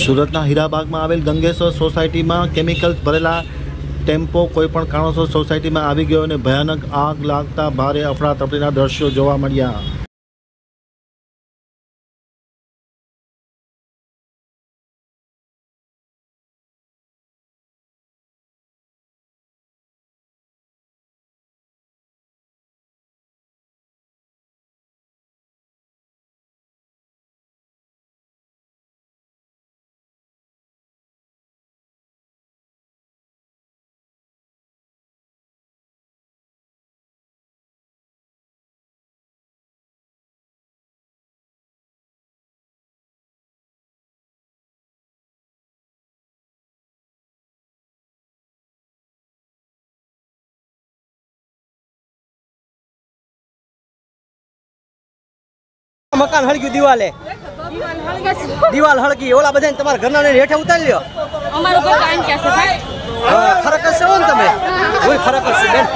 સુરતના હીરાબાગમાં આવેલ ગંગેશ્વર સોસાયટીમાં કેમિકલ્સ ભરેલા ટેમ્પો કોઈપણ કારણોસર સોસાયટીમાં આવી ગયો અને ભયાનક આગ લાગતા ભારે અફડાતફડીના દ્રશ્યો જોવા મળ્યા. મકાન હળગ્યું દિવાલે? દિવાલ હળગી. ઓલા બધા તમારા ઘરના ને હેઠે ઉતારી લ્યો. અમારું ઘર કાન ક્યાં છે ખરેખર છે ને તમે? હું ખરેખર છું? બેન.